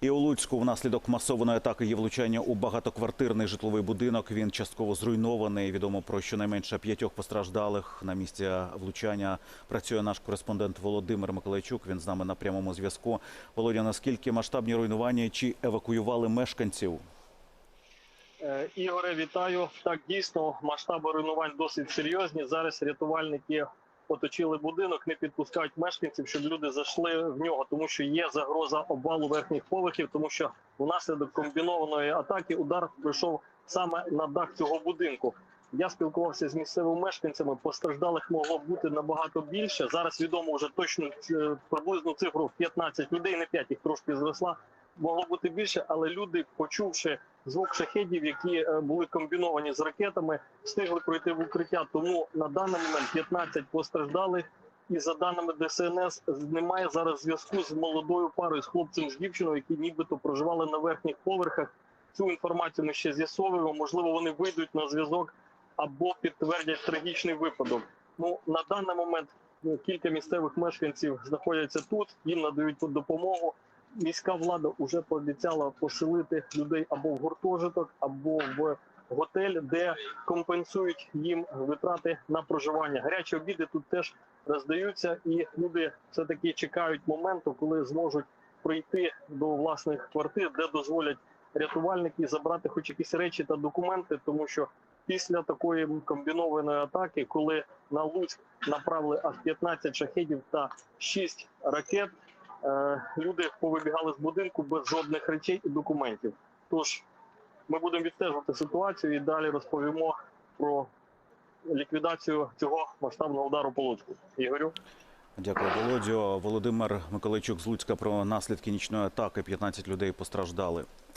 І у Луцьку внаслідок масованої атаки є влучання у багатоквартирний житловий будинок. Він частково зруйнований. Відомо про щонайменше п'ятьох постраждалих. На місці влучання працює наш кореспондент Володимир Миколайчук. Він з нами на прямому зв'язку. Володя, наскільки масштабні руйнування чи евакуювали мешканців? Е, Ігоре, вітаю. Так дійсно масштаби руйнувань досить серйозні. Зараз рятувальники оточили будинок, не підпускають мешканців, щоб люди зайшли в нього, тому що є загроза обвалу верхніх поверхів, тому що внаслідок комбінованої атаки удар прийшов саме на дах цього будинку. Я спілкувався з місцевими мешканцями. Постраждалих могло бути набагато більше. Зараз відомо вже точно е, приблизну цифру 15 людей, не 5, їх трошки зросла. Могло бути більше, але люди, почувши звук шахедів, які е, були комбіновані з ракетами, встигли пройти в укриття. Тому на даний момент 15 постраждалих. І за даними ДСНС, немає зараз зв'язку з молодою парою, з хлопцем з дівчиною, які нібито проживали на верхніх поверхах. Цю інформацію ми ще з'ясовуємо. Можливо, вони вийдуть на зв'язок або підтвердять трагічний випадок. Ну на даний момент е, кілька місцевих мешканців знаходяться тут, їм надають тут допомогу. Міська влада вже пообіцяла поселити людей або в гуртожиток, або в готель, де компенсують їм витрати на проживання. Гарячі обіди тут теж роздаються, і люди все таки чекають моменту, коли зможуть прийти до власних квартир, де дозволять рятувальники забрати хоч якісь речі та документи, тому що після такої комбінованої атаки, коли на Луцьк направили аж 15 шахедів та 6 ракет, люди повибігали з будинку без жодних речей і документів. Тож ми будемо відстежувати ситуацію і далі розповімо про ліквідацію цього масштабного удару по Луцьку. Ігорю. Дякую, Володю. Володимир Миколайчук з Луцька про наслідки нічної атаки. 15 людей постраждали.